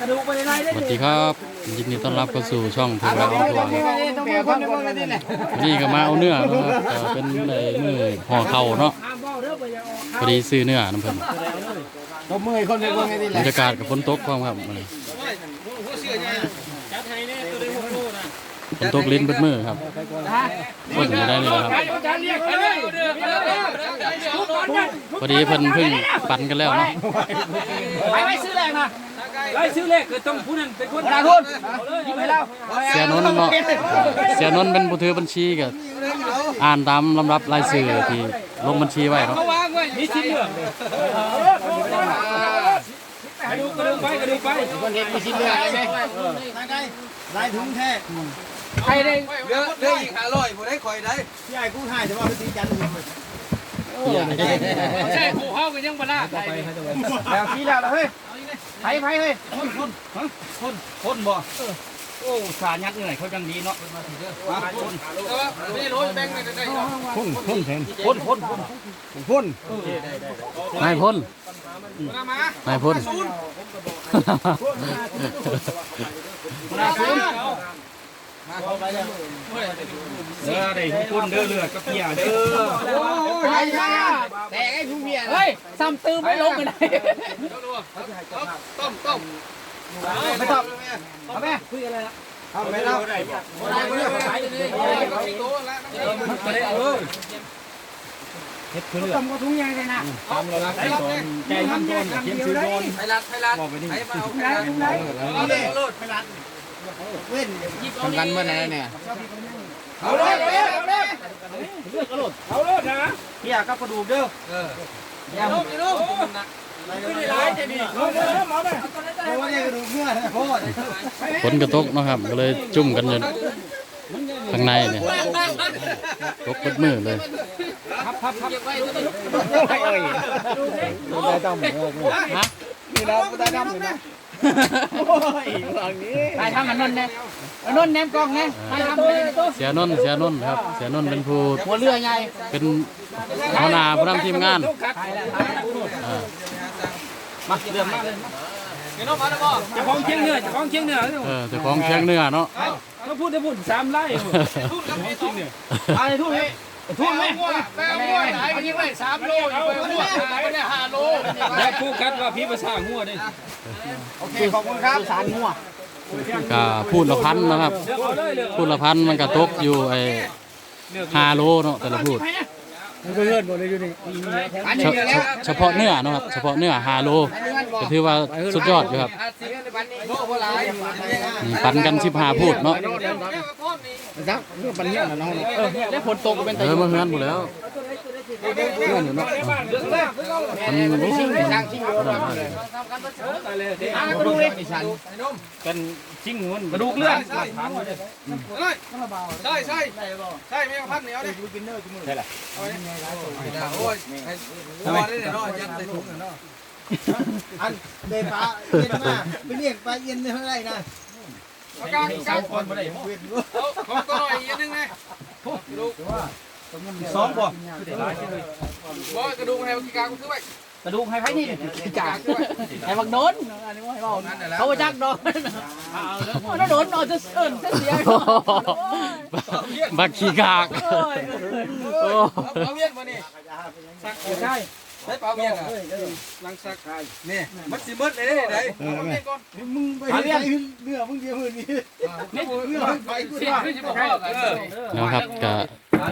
กระดูกไปในได้สวัสดีครับยินดีต้อนรับเข้าสู่ช่องถึงแล้วทัวร์นี่ก็มาเอาเนื้อนะครับเอ่อเป็นไอ้มือห่อเข่าเนาะห้ามบ่เด้อไปอย่าออกพอดีซื้อเนื้อน้ำเพิ่นตบมือคนเดียวคนนี้บรรยากาศกับฝนตกพร้อมครับมื้อนี้จัดให้แน่ตัวได้6โลนะฝนตกลิ้นเบิดมือครับฝนอยู่ได้นี่แหละครับอาจารย์เรียกไปเลยเด้อเด้อพอดีเพิ่นเพิ่งปั่นกันแล้วเนาะไปไปซื้อแรกนะ ไล่ซื้อแรกคือต้องผู้นั้นเป็นคนตาทุนยิบให้เราเสียนนท์เนาะเสียนนท์เป็นผู้ถือบัญชีก็อ่านตามลำดับรายชื่อที่ลงบัญชีไว้เนาะวางไว้มีชิ้นเหลืองกระดูกกระดูกไปกระดูกไปคนเห็นมีชิ้นเนื้อไหมได้ลายถุงแท้ใครได้เดี๋ยวเดี๋ยวอีกห้าร้อยบ่ได้ข่อยได้พี่ไอ้กู้ถ่ายแต่ว่าเป็นสีจันทร์ใช่ผู้เฮาก็ยังบ่ล่าไปแล้วขี้แล้วเฮ้ย ไผ่ไผ่เฮ้ยคนบ่โอ้สายัดเหนื่อยเขาจังดีเนาะแต่ว่าไม่รู้แบ่งได้ได้พ่นพ่นแทนคนคนคนพ่นนายพลมานายพลนาซูน เด้อได้คุณเด้อเลือดกับเพียเด้อโอ้ยไอ้ยาแต่ไอ้ผู้เมียเฮ้ยซ้ำตื้อไม่ลงกันได้ต้มต้มไม่ตอบเอาแม่คุยอะไรละเอาไม่เล่าไม่ได้เออต้มก็ถุงใหญ่เลยนะใจทำต้นเขียนซื้อโดนไทยรัฐไทยรัฐไทยมาเอาไทยรัฐเอาเลยเอาเลยเว้น ทำกันเมื่อไหร่เนี่ยเอาเลยเอาเลยเอาเลยเอาโลดนะเพียกับกระดูกเด้อเอออย่าลุกอย่าลุกไม่ได้ร้ายใจดีลงเลยหมอไปเพราะว่าเนี่ยกระดูกเนื้อนะพ่อฝนกระตกเนาะครับก็เลยจุ่มกันอยู่ข้างในเนี่ยตกเบิดมือเลยพับพับพับเอ้ยได้ต้มฮะนี่เราได้ต้มเลยนะโอ้ยหลังนี้ ไปทำอันนั้นแน่อันนั้นแนมกล้องไงไปทำเลยเสียนนท์เสียนนท์ครับ เสียนนท์เป็นผู้หัวเรือใหญ่เป็นหัวหน้าผู้นำทีมงานอ่ามาเรือมาเลยพี่น้องมาแล้วบ่จะคล้องเชียงเหนือจะคล้องเชียงเหนือเออเจ้าของเชียงเหนือเนาะก็พูดได้พูดสามไร่ทุ่นกับพี่ทุ่นเนี่ยอะไรทุกนี้ทุกไหม แม่งัวไหนไปยิงไปสามโลอยู่ไปงัวไปเนี่ย ห้าโลแล้วผู้กัดว่าพี่ภาษางัวดิโอเคขอบคุณครับสารงัวก็พูดละพันนะครับเลือกเอาเลยเลือกพูดละพันมันก็ตกอยู่ไอ้ห้าโลเนาะแต่ละพูดมันก็เลื่อนหมดเลยอยู่นี่เฉเฉเฉพาะเนื้อเนาะครับ เฉพาะเนื้อห้าโลก็ถือว่าสุดยอดอยู่ครับโลบ่หลายอืมปันกันสิบห้าพูดเนาะครับเรื่องปัญญาเนาะเออแล้วฝนตกก็เป็นเออมาเฮือนหมดแล้ว เฮือนอยู่เนาะมันโอ้ยทางที่โยนมาอ่ากระดูกเลยกันจิ้งมันกระดูกเลือดใช่ใช่ใช่ใช่ไม่พันเหนียวดิโอ้ยตัวนี่เนี่ยเนาะยัดใส่ถุงเนาะอันเดปลาเย็นมากไปเรียกปลาเย็นเท่าไรนะเอากลางกลางคนบ่ได้ของตัวหน่อยอีกนึงไงกระดูก สองบ่บ่กระดูกให้กลางกูซื้อไปกระดูกให้ไผนี่จ่าให้บักโดนอันนี้ให้เบานั่นแหละเขาจักโดนแล้วโดนนอนจะเอิ้นจะเสียบักขี้กากโอ้เอาเวียนมานี่สักใช่ ใช้เปล่าเวียนอะลังสักนี่มันสิมืดเลยได้เอาเวียนก่อนมึงไปเรียกเนื้อมึงเดียวมือนี้นี่เนื้อไปกูสิว่าคือสิบ่พอกันเออนะครับก็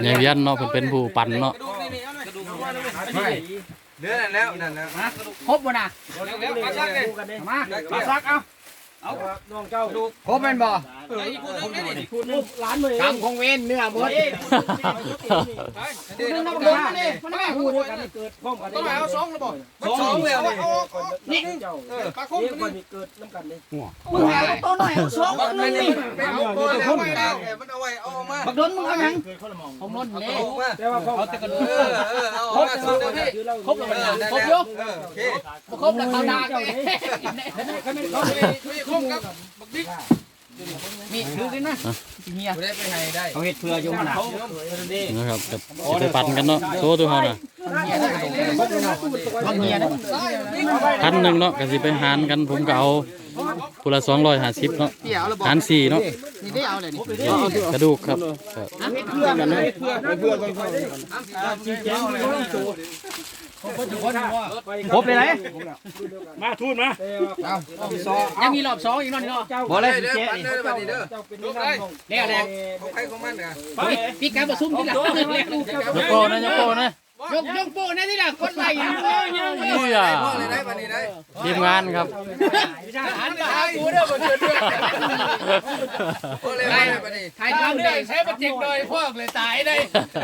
ยายเวียนเนาะเพิ่นเป็นผู้ปั่นเนาะกระดูกนี่นี่เอาหน่อยกระดูกว่าด้วยเนื้อนั่นแล้วนั่นแล้วครบบ่น่ะแล้วมาซักเลยมามาซักเอาเอาน้องเจ้าดูครบมันบ่เอออีกคนนึงนี่พูดลูกหลานเลยกำคงเว้นเนื้อหมดเดี๋ยวนึงน้ำน้ำมัมันนนี่นี่มันไม่หูด้วยกันเกิดพร้อมกันต้องเอาสองระบบสองแล้วนี่นี่เออปลาคมนี่เกิดน้ำกันเลยมึงเอาตัวหน่อยสองมันไม่นี่ไปเอาตัวแล้วไม่ได้มันเอาไว้เอามาบักโดนมึงเอาหยังผมนนเด้เอามาแต่ว่าเอาแต่กระดูเอกอเออเอามาสุดเลยพี่ครบแล้วมันครบอยู่เออโอเคครบแล้วเขาด่าเลยเขาไม่เขาไม่มีคมกับบักบิ๊ก มีดูดินะเฮียได้ไปให้ได้เขาเห็ดเพื่ออยู่มันนะครับก็สิไปปั่นกันเนาะโซ่ตัวเฮาน่ะบางเฮียนะได้พันหนึ่งเนาะก็สิไปหารกันผมก็เอา ผู้ละ250เนาะหาร4เนาะนี่ได้เอาเลยนี่กระดูกครับครบเพื่อกันเลยเพื่อเพื่อกันครบเลยไหนมาทูนมายังมีรอบสองอีกนาะนี่เนาะบ่เลยเจ๊นี่บัดนี้เด้อลูกได้แล้วแล้วของใครของมันน่ะพี่การประชุมที่หลังยกโปนะยกโปนะ ยกยกโป้นะที่หลังคนไหลนี่อะพ่อเลยได้บัดนี้ได้ทีมงานครับหันมาหากูเด้อบ่เชื่อเรื่องพ่อเลยได้บัดนี้ถ่ายทำได้ใช้ประจิกเลยพวกเลยตายได้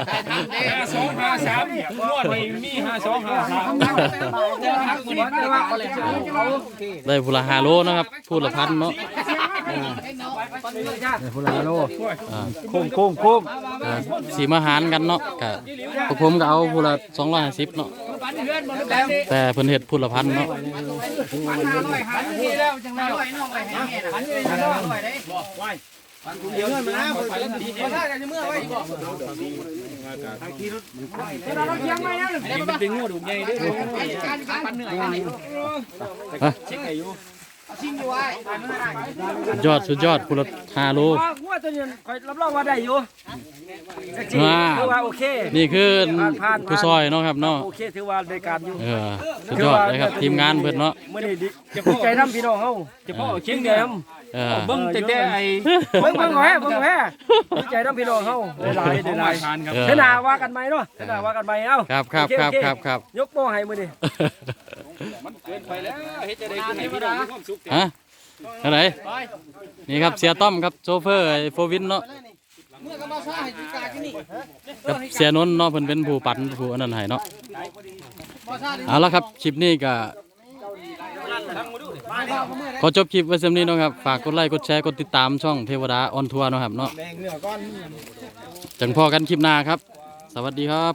ถ่ายทำได้สองห้าสามเนี่ยนวดไปมีห้าสองห้าสามได้ผู้ละ5โลนะครับผู้ละพันเนาะ ผู้ละโลอ่าโค้งค้งค้งอ่าสีมาหารกันเนาะก็พวกผมก็เอาผู้ละ250เนาะแต่เพิ่นละพันเนาะหันทีแล้วจังร้อยน้องไปให้แม่น่ะหันทีแล้วร้อยได้เนานะบ่ได้กันเมื่อไว้มันเป็นงูดุใหญ่ด้วยการการเหนื่อยกันนี่ฮะชิงอยู่ไว้ สุดยอดสุดยอดผู้ละ5โลว่าตัวนี้คอยรับรองว่าได้อยู่ว้าถือว่าโอเคนี่คือผู้ซอยเนาะครับเนาะโอเคถือว่าได้การอยู่เออสุดยอดเลยครับทีมงานเพิ่นเนาะเมื่อนี้ดิจะภูมิใจนำพี่น้องเฮาจะพ่อเชีเชียยงงแหแหลลมมเออเบิ้งแต่แต่ไอ้เบิ่งเบิ่งแห่เบิ่งแห่ภูมิใจนำพี่น้องเฮาหลายๆหลายทานครับเออๆเทนาว่ากันใหม่เนาะเทนาว่ากันใหม่เอ้าครับครับครับครับครับยกโป้ให้มื้อนี้ เกินไปแล้วเฮ็ดจะได้กินให้พี่น้องมีความสุขฮะอะไรนี่ครับเสียต้อมครับโชเฟอร์โฟวินเนาะเมื่อก็มาซ่าให้การที่นี่กับเสียนนท์เนาะเพิ่นเป็นผู้ปั่นผู้อันนั้นให้เนาะเอาละครับคลิปนี้ก็ขอจบคลิปไว้เสำนี้นะครับ ฝากกดไลค์ กดแชร์ กดติดตามช่องเทวดาออนทัวร์นะครับเนาะจังพอกันคลิปหน้าครับ สวัสดีครับ